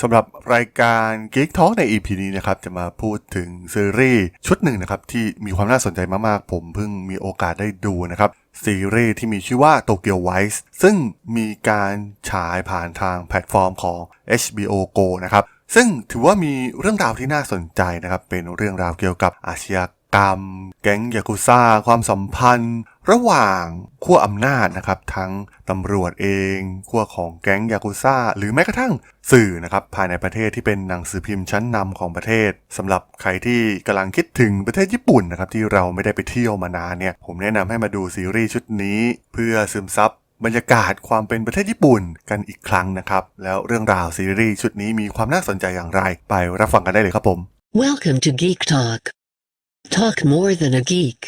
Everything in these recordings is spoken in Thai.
สำหรับรายการ Geek Talk ใน EP นี้นะครับจะมาพูดถึงซีรีส์ชุดหนึ่งนะครับที่มีความน่าสนใจมากๆ ผมเพิ่งมีโอกาสได้ดูนะครับซีรีส์ที่มีชื่อว่า Tokyo Vice ซึ่งมีการฉายผ่านทางแพลตฟอร์มของ HBO Go นะครับซึ่งถือว่ามีเรื่องราวที่น่าสนใจนะครับเป็นเรื่องราวเกี่ยวกับอาชญากรรม แก๊งยากุซ่า ความสัมพันธ์ ระหว่างขั้วอำนาจนะครับทั้งตำรวจเองขั้วของแก๊งยากุซ่า หรือแม้กระทั่งสื่อนะครับภายในประเทศที่เป็นหนังสือพิมพ์ชั้นนำของประเทศสำหรับใครที่กำลังคิดถึงประเทศญี่ปุ่นนะครับที่เราไม่ได้ไปเที่ยวมานานเนี่ยผมแนะนำให้มาดูซีรีส์ชุดนี้ เพื่อซึมซับบรรยากาศความเป็นประเทศญี่ปุ่นกันอีกครั้งนะครับ แล้วเรื่องราวซีรีส์ชุดนี้มีความน่าสนใจอย่างไร ไปรับฟังกันได้เลยครับผม Welcome to Geek Talk. Talk more than a geek.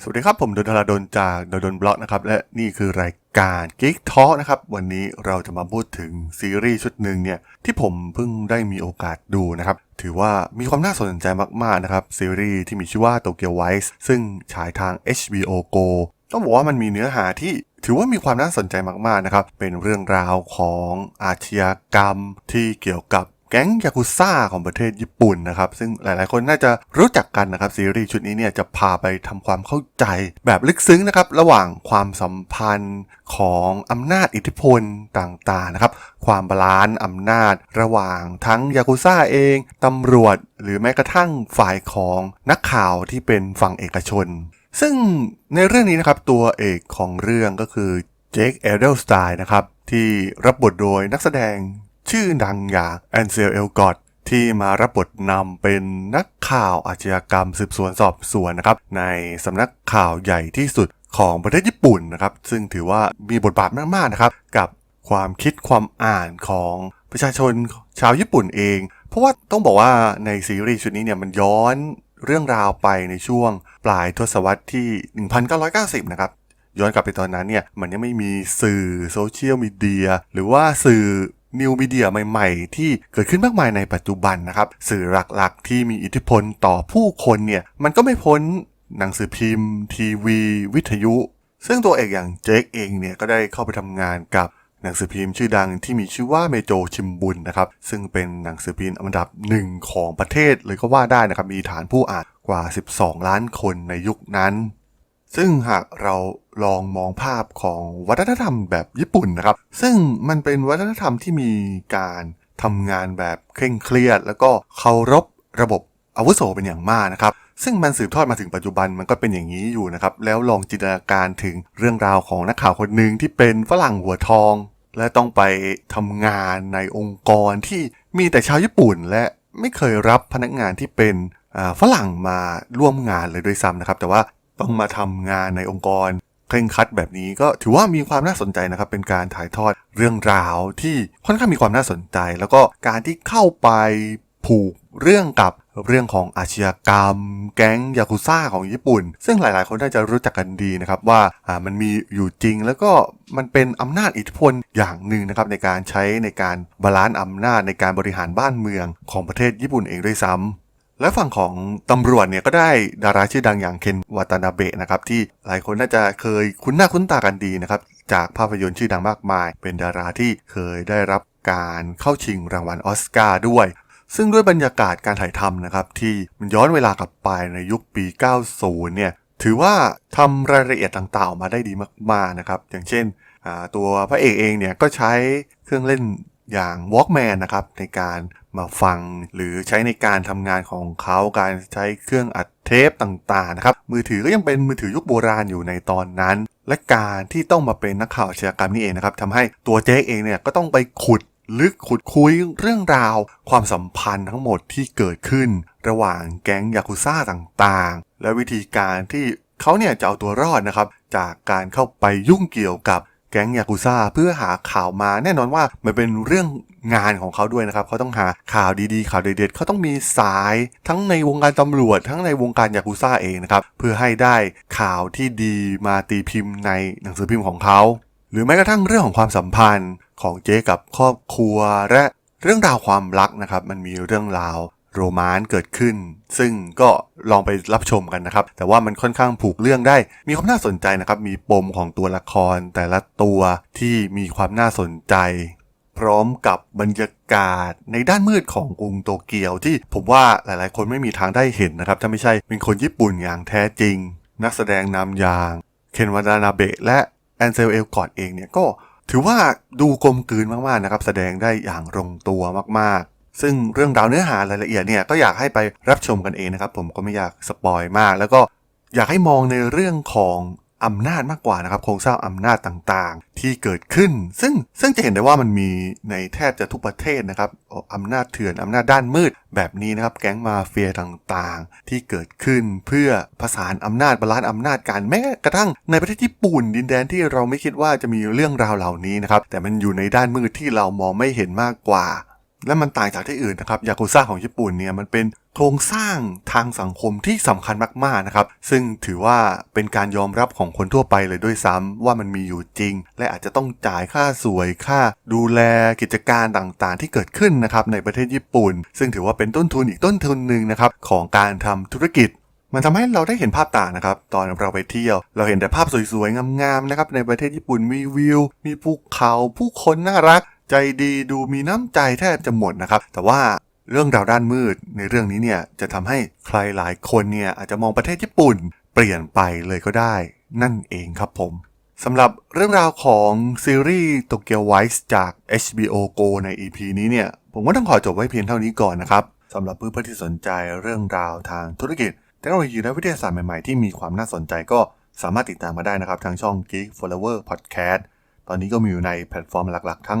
สวัสดีครับผมดนทราดนจากดนบล็อกนะครับและนี่คือรายการ Geek Talk นะครับวันนี้เราจะมาพูดถึงซีรีส์ชุดหนึ่งเนี่ยที่ผมเพิ่งได้มีโอกาสดูนะครับถือว่ามีความน่าสนใจมากๆนะครับซีรีส์ที่มีชื่อว่า Tokyo Vice ซึ่งฉายทาง HBO Go ต้องบอกว่ามันมีเนื้อหาที่ถือว่ามีความน่าสนใจมากๆนะครับเป็นเรื่องราวของอาชญากรรมที่เกี่ยวกับ แก๊งยากุซ่าของประเทศญี่ปุ่นนะครับ ซึ่งหลายๆ คนน่าจะรู้จักกันนะครับ ซีรีส์ชุดนี้เนี่ยจะพาไปทำความเข้าใจแบบลึกซึ้งนะครับ ระหว่างความสัมพันธ์ของอำนาจอิทธิพลต่างๆนะครับ ความบาลานซ์อำนาจระหว่างทั้งยากุซ่าเองตำรวจ หรือแม้กระทั่งฝ่ายของนักข่าวที่เป็นฝั่งเอกชน ซึ่งในเรื่องนี้นะครับตัวเอกของเรื่องก็คือเจคเอเดลสไตน์นะครับที่รับบทโดยนักแสดง ชื่อดังอย่างแอนเซลเอลกอดที่มารับบทนำเป็นนักข่าวอาชญากรรมสืบสวนสอบสวนนะครับ ในสำนักข่าวใหญ่ที่สุดของประเทศญี่ปุ่นนะครับ ซึ่งถือว่ามีบทบาทมากๆนะครับ กับความคิดความอ่านของประชาชนชาวญี่ปุ่นเอง เพราะว่าต้องบอกว่าในซีรีส์ชุดนี้เนี่ยมันย้อนเรื่องราวไปในช่วงปลายทศวรรษที่ 1990 นะครับย้อนกลับไปตอนนั้นเนี่ยมันยังไม่มีสื่อโซเชียลมีเดียหรือว่าสื่อ นิวมีเดียใหม่ๆ ที่เกิดขึ้นมากมายในปัจจุบันนะครับ สื่อหลักๆ ที่มีอิทธิพลต่อผู้คนเนี่ย มันก็ไม่พ้นหนังสือพิมพ์ ทีวี วิทยุ ซึ่งตัวเอกอย่างเจคเองเนี่ย ก็ได้เข้าไปทำงานกับหนังสือพิมพ์ชื่อดังที่มีชื่อว่าเมโจชิมบุนนะครับ ซึ่งเป็นหนังสือพิมพ์อันดับหนึ่งของประเทศเลยก็ว่าได้นะครับ มีฐานผู้อ่านกว่า 12 ล้านคนในยุคนั้น ซึ่งหากเราลองมองภาพของวัฒนธรรมแบบญี่ปุ่นนะครับ ซึ่งมันเป็นวัฒนธรรมที่มีการทำงานแบบเคร่งเครียด แล้วก็เคารพระบบอาวุโสเป็นอย่างมากนะครับ ซึ่งมันสืบทอดมาถึงปัจจุบันมันก็เป็นอย่างนี้อยู่นะครับ แล้วลองจินตนาการถึงเรื่องราวของนักข่าวคนหนึ่งที่เป็นฝรั่งหัวทอง และต้องไปทำงานในองค์กรที่มีแต่ชาวญี่ปุ่น และไม่เคยรับพนักงานที่เป็นฝรั่งมาร่วมงานเลยด้วยซ้ำนะครับ แต่ว่า ต้องมาทำงานในองค์กรเคร่งครัดแบบนี้ก็ถือว่ามีความน่าสนใจนะครับ เป็นการถ่ายทอดเรื่องราวที่ค่อนข้างมีความน่าสนใจ แล้วก็การที่เข้าไปผูกเรื่องกับเรื่องของอาชญากรรม แก๊งยากุซ่าของญี่ปุ่น ซึ่งหลายๆ คนน่าจะรู้จักกันดีนะครับว่าอ่ามันมีอยู่จริง แล้วก็มันเป็นอำนาจอิทธิพลอย่างหนึ่งนะครับในการใช้ในการบาลานซ์อำนาจในการบริหารบ้านเมืองของประเทศญี่ปุ่นเองด้วยซ้ำ และฝั่งของตำรวจเนี่ยก็ได้ดาราชื่อดังอย่างเคนวาตานาเบะนะครับที่หลายคนน่าจะเคยคุ้นหน้าคุ้นตากันดีนะครับจากภาพยนตร์ชื่อดังมากมาย เป็นดาราที่เคยได้รับการเข้าชิงรางวัลออสการ์ด้วย ซึ่งด้วยบรรยากาศการถ่ายทำนะครับที่มันย้อนเวลากลับไปในยุคปี 90 เนี่ยถือว่าทำรายละเอียดต่างๆออกมาได้ดีมากๆนะครับอย่างเช่นตัวพระเอกเองเนี่ยก็ใช้เครื่องเล่น อย่าง Walkman นะครับในการมาฟังหรือใช้ในการทำงานของเขาการใช้เครื่องอัดเทปต่างๆนะครับมือถือก็ยังเป็นมือถือยุคโบราณอยู่ในตอนนั้น และการที่ต้องมาเป็นนักข่าวอาชญากรรมนี่เองนะครับทำให้ตัวเจ๊เองเนี่ยก็ต้องไปขุดลึกขุดคุยเรื่องราว ความสัมพันธ์ทั้งหมดที่เกิดขึ้น ระหว่างแก๊งยากุซ่าต่างๆ และวิธีการที่เขาเนี่ยจะเอาตัวรอดนะครับจากการเข้าไปยุ่งเกี่ยวกับ แก๊งยากุซ่าเพื่อหาข่าวมาแน่นอนว่ามันเป็นเรื่องงานของเขาด้วยนะครับเขาต้องหาข่าวดีๆ ข่าวเด็ดๆเขาต้องมีสายทั้งในวงการตำรวจ ทั้งในวงการยากุซ่าเองนะครับเพื่อให้ได้ข่าวที่ดีมาตีพิมพ์ในหนังสือพิมพ์ของเขาหรือแม้กระทั่งเรื่องของความสัมพันธ์ของเจ๊กับครอบครัวและเรื่องราวความรักนะครับ มันมีเรื่องราว โรแมนเกิดขึ้น ซึ่งก็ลองไปรับชมกันนะครับ แต่ว่ามันค่อนข้างผูกเรื่องได้ มีความน่าสนใจนะครับ มีปมของตัวละครแต่ละตัวที่มีความน่าสนใจ พร้อมกับบรรยากาศในด้านมืดของกรุงโตเกียวที่ผมว่าหลายๆ คนไม่มีทางได้เห็นนะครับ ถ้าไม่ใช่เป็นคนญี่ปุ่นอย่างแท้จริง นักแสดงนำอย่าง เคนวาดานาเบะและแอนเซลเอลกอดเองเนี่ยก็ถือว่าดูกลมกลืนมากๆนะครับ แสดงได้อย่างลงตัวมากๆ ซึ่งเรื่องราวเนื้อหารายละเอียดเนี่ยก็อยากให้ไปรับชมกันเองนะครับ ผมก็ไม่อยากสปอยมาก แล้วก็อยากให้มองในเรื่องของอำนาจมากกว่านะครับ โครงสร้างอำนาจต่างๆ ที่เกิดขึ้น ซึ่งซึ่งจะเห็นได้ว่ามันมีในแทบจะทุกประเทศนะครับอำนาจเถื่อนอำนาจด้านมืด แบบนี้นะครับแก๊งมาเฟียต่างๆ ที่เกิดขึ้นเพื่อผสานอำนาจบาลานซ์อำนาจกันแม้กระทั่งในประเทศญี่ปุ่นดินแดนที่เราไม่คิดว่าจะมีเรื่องราวเหล่านี้นะครับแต่มันอยู่ในด้านมืดที่เรามองไม่เห็นมากกว่า และมันต่างจากที่อื่นนะครับยากุซ่าของญี่ปุ่นเนี่ยมันเป็นโครงสร้างทางสังคมที่สำคัญมากๆนะครับ ซึ่งถือว่าเป็นการยอมรับของคนทั่วไปเลยด้วยซ้ำว่ามันมีอยู่จริง และอาจจะต้องจ่ายค่าสวยค่า ดูแลกิจการต่างๆ ที่เกิดขึ้นนะครับในประเทศญี่ปุ่น ซึ่งถือว่าเป็นต้นทุนอีกต้นทุนหนึ่งนะครับของการทำธุรกิจมันทำให้เราได้เห็นภาพต่างนะครับ ตอนเราไปเที่ยว เราเห็นแต่ภาพสวยๆ งามๆ นะครับ ในประเทศญี่ปุ่นมีวิว มีภูเขา ผู้คนน่ารัก ใจดีดูมีน้ำใจแทบจะหมดนะครับ แต่ว่าเรื่องราวด้านมืดในเรื่องนี้เนี่ยจะทำให้ใครหลายคนเนี่ยอาจจะมองประเทศญี่ปุ่น เปลี่ยนไปเลยก็ได้ นั่นเองครับผมสำหรับเรื่องราวของซีรีส์ Tokyo Vice จาก HBO Go ใน EP นี้เนี่ยผมก็ต้องขอจบไว้เพียงเท่านี้ก่อนนะครับสำหรับเพื่อนๆที่สนใจเรื่องราวทางธุรกิจเทคโนโลยีและวิทยาศาสตร์ใหม่ๆที่มีความน่าสนใจก็สามารถติดตามมาได้นะครับทางช่อง Geek Flower Podcast ตอนนี้ก็มีอยู่ในแพลตฟอร์มหลักๆ ทั้ง